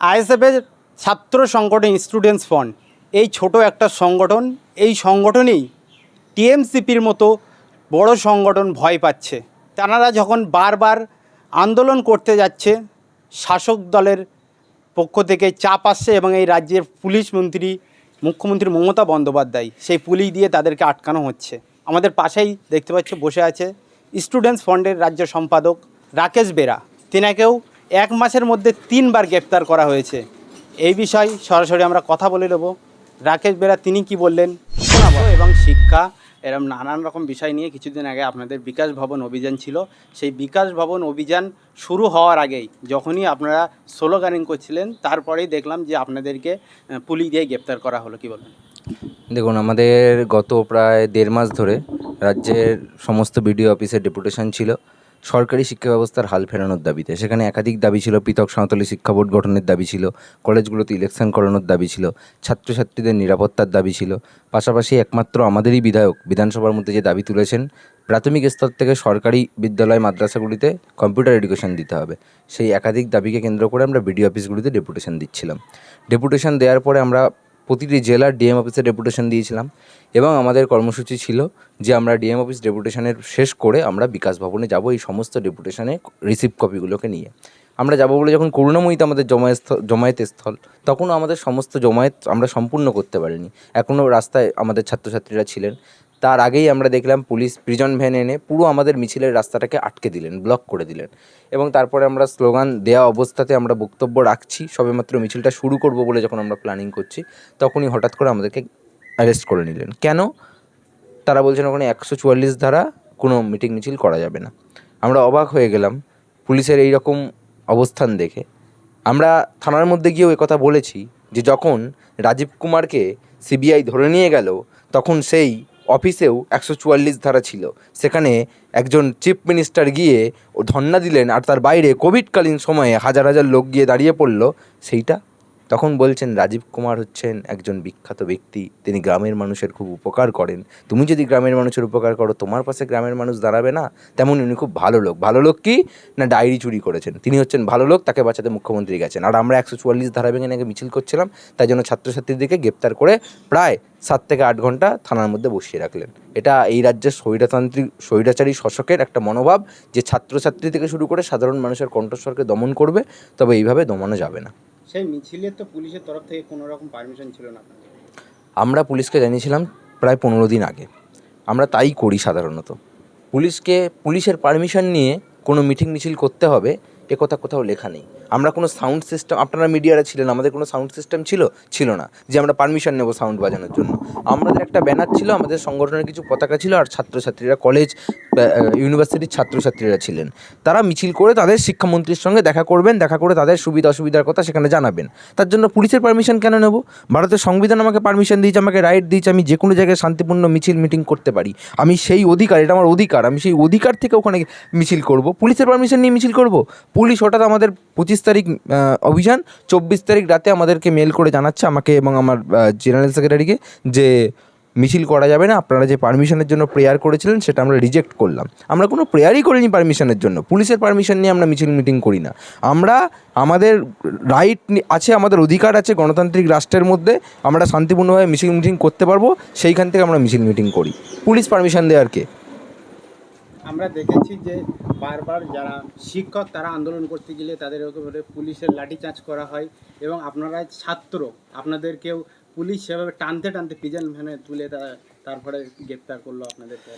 আইএসএফের ছাত্র সংগঠন স্টুডেন্টস ফ্রন্ট এই ছোট একটা সংগঠন, এই সংগঠনেই টিএমসিপির মতো বড় সংগঠন ভয় পাচ্ছে। তারা যখন বারবার আন্দোলন করতে যাচ্ছে, শাসক দলের পক্ষ থেকে চাপ আসছে এবং এই রাজ্যের পুলিশ মন্ত্রী, মুখ্যমন্ত্রী মমতা বন্দ্যোপাধ্যায় সেই পুলিশ দিয়ে তাদেরকে আটকানো হচ্ছে। আমাদের পাশেই দেখতে পাচ্ছ বসে আছে স্টুডেন্টস ফন্ডের রাজ্য সম্পাদক রাকেশ বেরা। তেনাকেও এক মাসের মধ্যে তিনবার গ্রেপ্তার করা হয়েছে। এই বিষয় সরাসরি আমরা কথা বলে নেব। রাকেশ বেরা, তিনি কি বললেন? এবং শিক্ষা, এরম নানান রকম বিষয় নিয়ে কিছুদিন আগে আপনাদের বিকাশ ভবন অভিযান ছিল। সেই বিকাশ ভবন অভিযান শুরু হওয়ার আগেই যখনই আপনারা স্লোগানিং করছিলেন, তারপরেই দেখলাম যে আপনাদেরকে পুলিশ দিয়ে গ্রেপ্তার করা হলো। কি বলবেন দেখুন, আমাদের গত প্রায় দেড় মাস ধরে রাজ্যের সমস্ত বিডিও অফিসের ডেপুটেশন ছিল। সরকারি শিক্ষা ব্যবস্থার হাল ফেরানোর দাবিতে। সেখানে একাধিক দাবি ছিল, পৃথক সাঁওতালি শিক্ষা বোর্ড গঠনের দাবি ছিল, কলেজগুলোতে ইলেকশন করানোর দাবি ছিল, ছাত্রছাত্রীদের নিরাপত্তার দাবি ছিল। পাশাপাশি একমাত্র আমাদেরই বিধায়ক বিধানসভার মধ্যে যে দাবি তুলেছেন, প্রাথমিক স্তর থেকে সরকারি বিদ্যালয়, মাদ্রাসাগুলিতে কম্পিউটার এডুকেশন দিতে হবে। সেই একাধিক দাবিকে কেন্দ্র করে আমরা বিডিও অফিসগুলিতে ডেপুটেশন দিচ্ছিলাম। ডেপুটেশন দেওয়ার পরে আমরা প্রতিটি জেলার ডিএম অফিসে ডেপুটেশন দিয়েছিলাম এবং আমাদের কর্মসূচি ছিল যে আমরা ডিএম অফিস ডেপুটেশনের শেষ করে আমরা বিকাশ ভবনে যাব এই সমস্ত ডেপুটেশনে রিসিভ কপিগুলোকে নিয়ে। আমরা যাব বলে যখন করুণাময়ীতে আমাদের জমায়েত জমায়েত স্থল তখনও আমাদের সমস্ত জমায়েত আমরা সম্পূর্ণ করতে পারিনি। এখনও রাস্তায় আমাদের ছাত্রছাত্রীরা ছিলেন। তার আগেই আমরা দেখলাম পুলিশ প্রিজন ভ্যান এনে পুরো আমাদের মিছিলের রাস্তাটাকে আটকে দিলেন ব্লক করে দিলেন। এবং তারপরে আমরা স্লোগান দেওয়া অবস্থাতে আমরা বক্তব্য রাখছি, সবেমাত্র মিছিলটা শুরু করব বলে যখন আমরা প্ল্যানিং করছি, তখনই হঠাৎ করে আমাদেরকে অ্যারেস্ট করে নিলেন। কেন? তারা বলছেন ওখানে একশো চুয়াল্লিশ ধারা, কোনো মিটিং মিছিল করা যাবে না। আমরা অবাক হয়ে গেলাম, পুলিশের এই রকম অবস্থান দেখে। আমরা থানার মধ্যে গিয়েও কথা বলেছি যে যখন রাজীব কুমারকে সিবিআই ধরে নিয়ে গেল, তখন সেই অফিসেও একশো চুয়াল্লিশ ধারা ছিল। সেখানে একজন চিফ মিনিস্টার গিয়ে ও ধর্না দিলেন আর তার বাইরে কোভিডকালীন সময়ে হাজার হাজার লোক গিয়ে দাঁড়িয়ে পড়ল। সেইটা তখন বলছেন, রাজীব কুমার হচ্ছেন একজন বিখ্যাত ব্যক্তি। তিনি গ্রামের মানুষের খুব উপকার করেন। তুমি যদি গ্রামের মানুষের উপকার করো, তোমার পাশে গ্রামের মানুষ দাঁড়াবে না? তেমন উনি খুব ভালো লোক। ভালো লোক কি? না, ডায়েরি চুরি করেছেন। তিনি হচ্ছেন ভালো লোক, তাকে বাঁচাতে মুখ্যমন্ত্রী গেছেন। আর আমরা একশো চুয়াল্লিশ ধারা ভেঙে নাকি মিছিল করছিলাম, তাই জন্য ছাত্রছাত্রীদেরকে গ্রেপ্তার করে প্রায় সাত থেকে আট ঘণ্টা থানার মধ্যে বসিয়ে রাখলেন। এটা এই রাজ্যের স্বৈরাতান্ত্রিক, স্বৈরাচারী শাসকের একটা মনোভাব, যে ছাত্রছাত্রী থেকে শুরু করে সাধারণ মানুষের কণ্ঠস্বরকে দমন করবে, তবে এইভাবে দমানো যাবে না। সেই মিছিলের তো পুলিশের তরফ থেকে কোনো রকম পারমিশন ছিল না আমরা পুলিশকে জানিয়েছিলাম প্রায় পনেরো দিন আগে। আমরা তাই করি সাধারণত। পুলিশকে, পুলিশের পারমিশন নিয়ে কোনো মিটিং মিছিল করতে হবে, এ কথা কোথাও লেখা নেই। আমরা কোনো সাউন্ড সিস্টেম আপনারা মিডিয়ারা ছিলেন, আমাদের কোনো সাউন্ড সিস্টেম ছিল ছিল না, যে আমরা পারমিশন নেব সাউন্ড বাজানোর জন্য। আমাদের একটা ব্যানার ছিল, আমাদের সংগঠনের কিছু পতাকা ছিল, আর ছাত্রছাত্রীরা কলেজ ইউনিভার্সিটির ছাত্রছাত্রীরা ছিলেন। তারা মিছিল করে তাদের শিক্ষামন্ত্রীর সঙ্গে দেখা করবেন, দেখা করে তাদের সুবিধা অসুবিধার কথা সেখানে জানাবেন। তার জন্য পুলিশের পারমিশন কেন নেব? ভারতের সংবিধান আমাকে পারমিশন দিয়েছে, আমাকে রাইট দিয়েছে, আমি যে কোনো জায়গায় শান্তিপূর্ণ মিছিল মিটিং করতে পারি। আমি সেই অধিকার, এটা আমার অধিকার, আমি সেই অধিকার থেকে ওখানে মিছিল করব। পুলিশের পারমিশন নিয়ে মিছিল করব? পুলিশ হঠাৎ আমাদের পঁচিশ তারিখ অভিযান। চব্বিশ তারিখ রাতে আমাদেরকে মেল করে জানাচ্ছে আমাকে এবং আমার জেনারেল সেক্রেটারিকে যে মিছিল করা যাবে না। আপনারা যে পারমিশনের জন্য প্রেয়ার করেছিলেন, সেটা আমরা রিজেক্ট করলাম। আমরা কোনো প্রেয়ারই করিনি পারমিশনের জন্য। পুলিশের পারমিশন নিয়ে আমরা মিছিল মিটিং করি না। আমরা আমাদের রাইট আছে, আমাদের অধিকার আছে গণতান্ত্রিক রাষ্ট্রের মধ্যে। আমরা শান্তিপূর্ণভাবে মিছিল মিটিং করতে পারব। সেইখান থেকে আমরা মিছিল মিটিং করি। পুলিশ পারমিশন দেওয়ার কে? আমরা দেখেছি যে বারবার যারা শিক্ষক, তারা আন্দোলন করতে গেলে তাদের পুলিশের লাঠিচার্জ করা হয় এবং আপনারা ছাত্র, আপনাদেরকেও পুলিশ সেভাবে টানতে টানতে প্রিজন ভ্যানে তুলে তা- তারপরে গ্রেপ্তার করল আপনাদেরকে।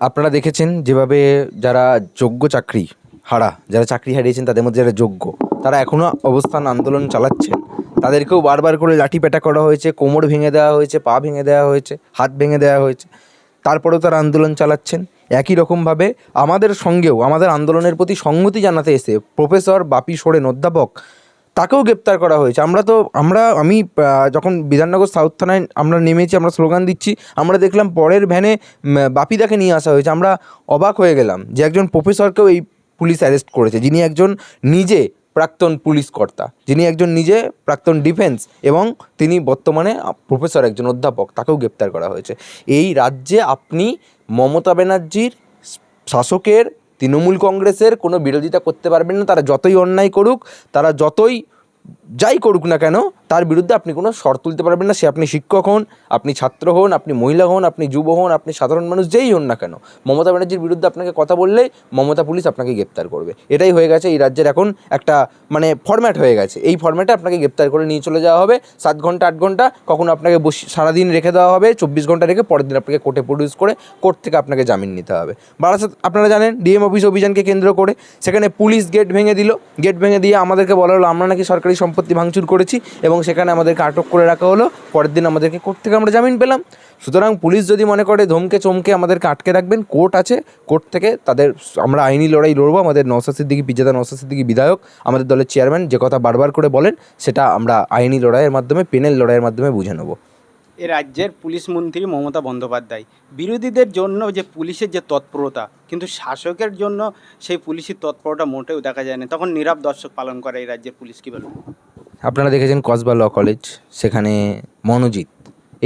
আপনারা দেখেছেন যেভাবে যারা যোগ্য চাকরি হারা, যারা চাকরি হারিয়েছেন তাদের মধ্যে যারা যোগ্য, তারা এখনও অবস্থান আন্দোলন চালাচ্ছেন। তাদেরকেও বারবার করে লাঠি পেটা করা হয়েছে, কোমর ভেঙে দেওয়া হয়েছে, পা ভেঙে দেওয়া হয়েছে, হাত ভেঙে দেওয়া হয়েছে। তারপরেও তারা আন্দোলন চালাচ্ছেন। একই রকমভাবে আমাদের সঙ্গেও, আমাদের আন্দোলনের প্রতি সংগতি জানাতে এসে প্রফেসর বাপি সোরেন, অধ্যাপক, তাকেও গ্রেপ্তার করা হয়েছে। আমরা তো, আমরা, আমি যখন বিধাননগর সাউথ থানায় আমরা নেমেছি, আমরা স্লোগান দিচ্ছি, আমরা দেখলাম পরের ভ্যানে বাপিদাকে নিয়ে আসা হয়েছে। আমরা অবাক হয়ে গেলাম যে একজন প্রফেসরকেও এই পুলিশ অ্যারেস্ট করেছে, যিনি একজন নিজে প্রাক্তন পুলিশ কর্তা, যিনি একজন নিজে প্রাক্তন ডিফেন্স এবং তিনি বর্তমানে প্রফেসর একজন অধ্যাপক, তাকেও গ্রেপ্তার করা হয়েছে। এই রাজ্যে আপনি মমতা ব্যানার্জির শাসকের, তৃণমূল কংগ্রেসের কোনো বিরোধিতা করতে পারবেন না। তারা যতই অন্যায় করুক, তারা যতই যাই করুক না কেন, তার বিরুদ্ধে আপনি কোনো স্বর তুলতে পারবেন না। সে আপনি শিক্ষক হন, আপনি ছাত্র হন, আপনি মহিলা হন, আপনি যুব হন, আপনি সাধারণ মানুষ, যেই হন না কেন। মমতা ব্যানার্জির বিরুদ্ধে আপনাকে কথা বললেই মমতা পুলিশ আপনাকে গ্রেপ্তার করবে। এটাই হয়ে গেছে এই রাজ্যের এখন একটা মানে ফর্ম্যাট হয়ে গেছে। এই ফর্ম্যাটে আপনাকে গ্রেপ্তার করে নিয়ে চলে যাওয়া হবে। সাত ঘণ্টা, আট ঘণ্টা কখনো আপনাকে বসি, সারাদিন রেখে দেওয়া হবে। চব্বিশ ঘণ্টা রেখে পরের দিন আপনাকে কোর্টে প্রডিউস করে কোর্ট থেকে আপনাকে জামিন নিতে হবে। বারাসাত, আপনারা জানেন ডিএম অফিস অভিযানকে কেন্দ্র করে সেখানে পুলিশ গেট ভেঙে দিল। গেট ভেঙে দিয়ে আমাদেরকে বলা হলো, আমরা নাকি সরকারি সম্পত্তি ভাঙচুর করেছি এবং সেখানে আমাদেরকে আটক করে রাখা হলো। পরের দিন আমাদেরকে কোর্ট থেকে আমরা জামিন পেলাম। সুতরাং পুলিশ যদি মনে করে ধমকে চমকে আমাদেরকে আটকে রাখবেন, কোর্ট আছে, কোর্ট থেকে তাদের আমরা আইনি লড়াই লড়বো। আমাদের নওসাদ সিদ্দিকি পিজাদা নওসাদ সিদ্দিকি বিধায়ক, আমাদের দলের চেয়ারম্যান, যে কথা বারবার করে বলেন, সেটা আমরা আইনি লড়াইয়ের মাধ্যমে, পেনেল লড়াইয়ের মাধ্যমে বুঝে নেব। এ রাজ্যের পুলিশ মন্ত্রী মমতা বন্দ্যোপাধ্যায়, বিরোধীদের জন্য যে পুলিশের যে তৎপরতা, কিন্তু শাসকের জন্য সেই পুলিশের তৎপরতা মোটেও দেখা যায় না। তখন নীরব দর্শক পালন করে এই রাজ্যের পুলিশ, কী বলব আপনারা দেখেছেন কসবা ল কলেজ, সেখানে মনোজিৎ।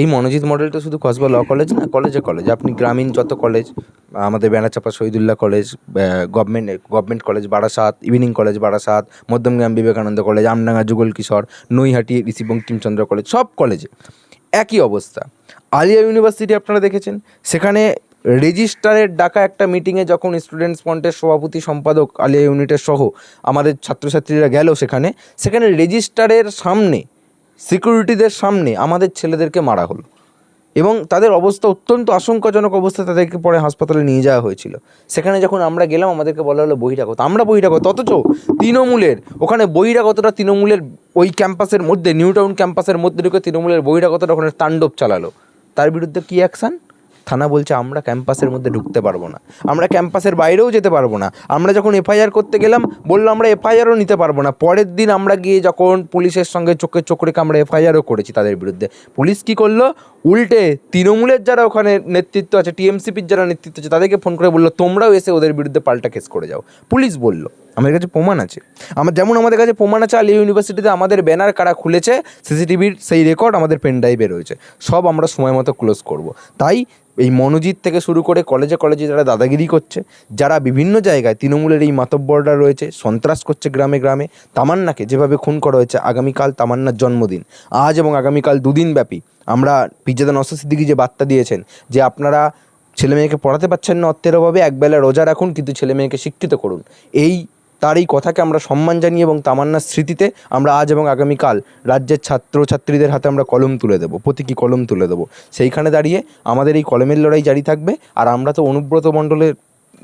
এই মনোজিৎ মডেলটা শুধু কসবা ল কলেজ না, কলেজে কলেজ। আপনি গ্রামীণ যত কলেজ, আমাদের Banachapa Shahidullah college government government college Barasat evening college Barasat Madhyamgram Vivekananda college, Amdanga Jugal Kishore, Naihati, Rishi Bankimchandra college, সব কলেজে। একই অবস্থা। আলিয়া ইউনিভার্সিটি আপনারা দেখেছেন, সেখানে রেজিস্ট্রারের ডাকা একটা মিটিংয়ে যখন স্টুডেন্টস ফ্রন্টের সভাপতি, সম্পাদক, আলিয়া ইউনিটের সহ আমাদের ছাত্রছাত্রীরা গেল সেখানে সেখানে রেজিস্ট্রারের সামনে সিকিউরিটিদের সামনে আমাদের ছেলেদেরকে মারা হলো। এবং তাদের অবস্থা অত্যন্ত আশঙ্কাজনক অবস্থা তাদেরকে পরে হাসপাতালে নিয়ে যাওয়া হয়েছিল। সেখানে যখন আমরা গেলাম, আমাদেরকে বলা হলো, বহিরাগত। আমরা বহিরাগত, অথচ তৃণমূলের, ওখানে বহিরাগতটা তৃণমূলের ওই ক্যাম্পাসের মধ্যে নিউ টাউন ক্যাম্পাসের মধ্যে ঢুকে তৃণমূলের বহিরাগতটা ওখানে তাণ্ডব চালালো। তার বিরুদ্ধে কী অ্যাকশান? থানা বলছে, আমরা ক্যাম্পাসের মধ্যে ঢুকতে পারব না। আমরা ক্যাম্পাসের বাইরেও যেতে পারব না। আমরা যখন এফআইআর করতে গেলাম, বলল, আমরা এফআইআরও নিতে পারব না। পরের দিন আমরা গিয়ে যখন পুলিশের সঙ্গে চোখে চোখ রেখে আমরা এফআইআরও করেছি তাদের বিরুদ্ধে। পুলিশ কী করল? উল্টে তৃণমূলের যারা ওখানে নেতৃত্ব আছে, টিএমসিপির যারা নেতৃত্ব আছে, তাদেরকে ফোন করে বলল, তোমরাও এসে ওদের বিরুদ্ধে পাল্টা কেস করে যাও। পুলিশ বলল আমাদের কাছে প্রমাণ আছে। আমার যেমন আমাদের কাছে প্রমাণ আছে আলিয়া ইউনিভার্সিটিতে আমাদের ব্যানার কারা খুলেছে সিসিটিভির সেই রেকর্ড আমাদের পেন ড্রাইভে রয়েছে। সব আমরা সময় মতো ক্লোজ করব। তাই এই মনোজিৎ থেকে শুরু করে কলেজে কলেজে যারা দাদাগিরি করছে, যারা বিভিন্ন জায়গায় তৃণমূলের এই মাতব্বররা রয়েছে, সন্ত্রাস করছে গ্রামে গ্রামে, তামান্নাকে যেভাবে খুন করা হয়েছে, আগামীকাল তামান্নার জন্মদিন। আজ এবং আগামীকাল দুদিন ব্যাপী আমরা পিজ্জাদা নসা সিদ্দিকি যে বার্তা দিয়েছেন, যে আপনারা ছেলে মেয়েকে পড়াতে পারছেন না অর্থের অভাবে, একবেলা রোজা রাখুন, কিন্তু ছেলে মেয়েকে শিক্ষিত করুন। এই তার এই কথাকে আমরা সম্মান জানিয়ে এবং তামান্নার স্মৃতিতে আমরা আজ এবং আগামীকাল রাজ্যের ছাত্র ছাত্রীদের হাতে আমরা কলম তুলে দেবো, প্রতীকী কলম তুলে দেবো। সেইখানে দাঁড়িয়ে আমাদের এই কলমের লড়াই জারি থাকবে। আর আমরা তো অনুব্রত মণ্ডলের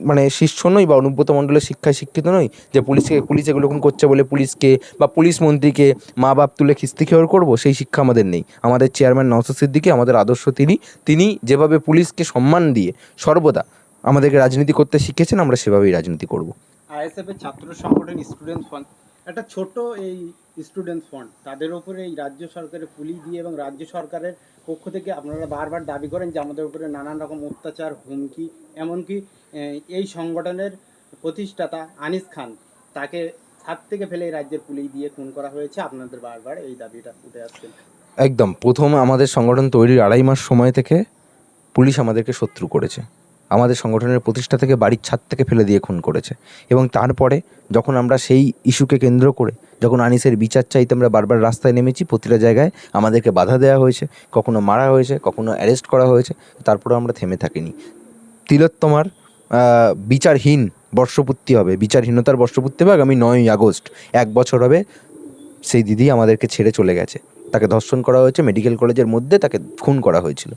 মানে শিষ্য নই বা অনুব্রত মণ্ডলের শিক্ষায় শিক্ষিত নই যে পুলিশকে, পুলিশ এগুলো করছে বলে পুলিশকে বা পুলিশ মন্ত্রীকে মা বাপ তুলে খিস্তি খেয়র করব, সেই শিক্ষা আমাদের নেই। আমাদের চেয়ারম্যান নওসাদ সিদ্দিকী, আমাদের আদর্শ তিনি তিনি যেভাবে পুলিশকে সম্মান দিয়ে সর্বদা আমাদেরকে রাজনীতি করতে শিখেছেন, আমরা সেভাবেই রাজনীতি করব। আইএসএফ এর ছাত্র সংগঠন স্টুডেন্ট ফান্ড একটা ছোট এই স্টুডেন্ট ফান্ড তাদের উপরে এই রাজ্য সরকারের পুলিশ দিয়ে এবং রাজ্য সরকারের পক্ষ থেকে আপনারা বারবার দাবি করেন যে আমাদের উপরে নানান রকম অত্যাচার, হুমকি, এমনকি এই সংগঠনের প্রতিষ্ঠাতা আনিস খান, তাকে ছাদ থেকে ফেলে এই রাজ্যের পুলিশ দিয়ে খুন করা হয়েছে। আপনাদের বারবার এই দাবিটা উঠে আসছেন একদম। প্রথম আমাদের সংগঠন তৈরির আড়াই মাস সময় থেকে পুলিশ আমাদেরকে শত্রু করেছে। আমাদের সংগঠনের প্রতিষ্ঠা থেকে বাড়ির ছাদ থেকে ফেলে দিয়ে খুন করেছে। এবং তারপরে যখন আমরা সেই ইস্যুকে কেন্দ্র করে যখন আনিসের বিচার চাইতে আমরা বারবার রাস্তায় নেমেছি, প্রতিটা জায়গায় আমাদেরকে বাধা দেওয়া হয়েছে, কখনো মারা হয়েছে, কখনো অ্যারেস্ট করা হয়েছে তারপরে আমরা থেমে থাকিনি। তিলোত্তমার বিচারহীন বর্ষপূর্তি হবে, বিচারহীনতার বর্ষপূর্তি হবে আগামী নয়ই আগস্ট। এক বছর হবে সেই দিদি আমাদেরকে ছেড়ে চলে গেছে। তাকে ধর্ষণ করা হয়েছে মেডিকেল কলেজের মধ্যে তাকে খুন করা হয়েছিল।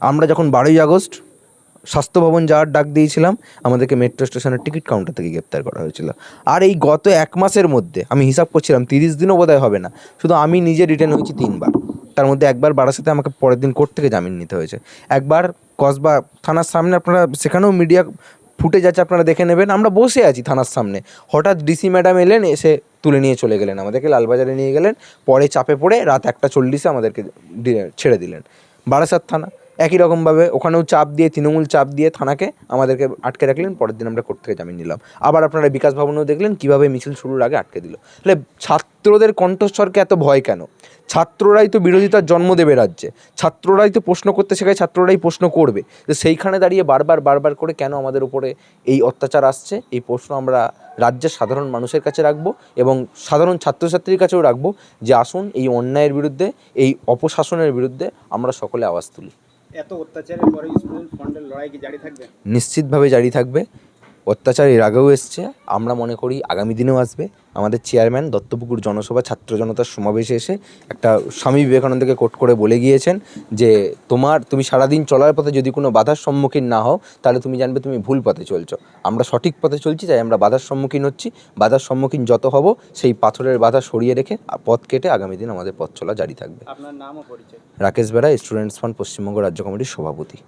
আমরা যখন বারোই আগস্ট স্বাস্থ্য ভবন যাওয়ার ডাক দিয়েছিলাম, আমাদেরকে মেট্রো স্টেশনের টিকিট কাউন্টার থেকে গ্রেপ্তার করা হয়েছিল। আর এই গত এক মাসের মধ্যে আমি হিসাব করছিলাম, তিরিশ দিনও বোধহয় হবে না। শুধু আমি নিজে রিটার্ন হয়েছি তিনবার। তার মধ্যে একবার বারাসাতে আমাকে পরের দিন কোর্ট থেকে জামিন নিতে হয়েছে। একবার কসবা থানার সামনে, আপনারা সেখানেও মিডিয়া ফুটে যাচ্ছে আপনারা দেখে নেবেন। আমরা বসে আছি থানার সামনে। হঠাৎ ডিসি ম্যাডাম এলেন, এসে তুলে নিয়ে চলে গেলেন আমাদেরকে, লালবাজারে নিয়ে গেলেন। পরে চাপে পড়ে রাত একটা চল্লিশে আমাদেরকে ছেড়ে দিলেন। বারাসাত থানা। একই রকমভাবে ওখানেও চাপ দিয়ে, তৃণমূল চাপ দিয়ে থানাকে আমাদেরকে আটকে রাখলেন, পরের দিন আমরা কোর্ট থেকে জামিন নিলাম। আবার আপনারা বিকাশ ভবনেও দেখলেন কীভাবে মিছিল শুরুর আগে আটকে দিল। তাহলে ছাত্রদের কণ্ঠস্বরকে এত ভয় কেন? ছাত্ররাই তো বিরোধিতার জন্ম দেবে রাজ্যে। ছাত্ররাই তো প্রশ্ন করতে শেখায়, ছাত্ররাই প্রশ্ন করবে। তো সেইখানে দাঁড়িয়ে বারবার বারবার করে কেন আমাদের উপরে এই অত্যাচার আসছে? এই প্রশ্ন আমরা রাজ্যের সাধারণ মানুষের কাছে রাখব এবং সাধারণ ছাত্রছাত্রীর কাছেও রাখব যে আসুন, এই অন্যায়ের বিরুদ্ধে, এই অপশাসনের বিরুদ্ধে আমরা সকলে আওয়াজ তুলি। এত অত্যাচারের পরে স্টুডেন্ট ফন্ডের লড়াই কি জারি থাকবে? নিশ্চিতভাবে জারি থাকবে। অত্যাচার এর আগেও এসছে। আমরা মনে করি আগামী দিনেও আসবে। আমাদের চেয়ারম্যান দত্তপুকুর জনসভা ছাত্র জনতার সমাবেশে এসে একটা স্বামী বিবেকানন্দকে কোট করে বলে গিয়েছেন যে তোমার তুমি সারাদিন চলার পথে যদি কোনো বাধার সম্মুখীন না হও তাহলে তুমি জানবে তুমি ভুল পথে চলছো। আমরা সঠিক পথে চলছি তাই আমরা বাধার সম্মুখীন হচ্ছি। বাধার সম্মুখীন যত হব সেই পাথরের বাধা সরিয়ে রেখে পথ কেটে আগামী দিন আমাদের পথ চলা জারি থাকবে। আপনার নাম পরিচয়। রাকেশ বেরা স্টুডেন্টস ফান্ড পশ্চিমবঙ্গ রাজ্য কমিটির সভাপতি।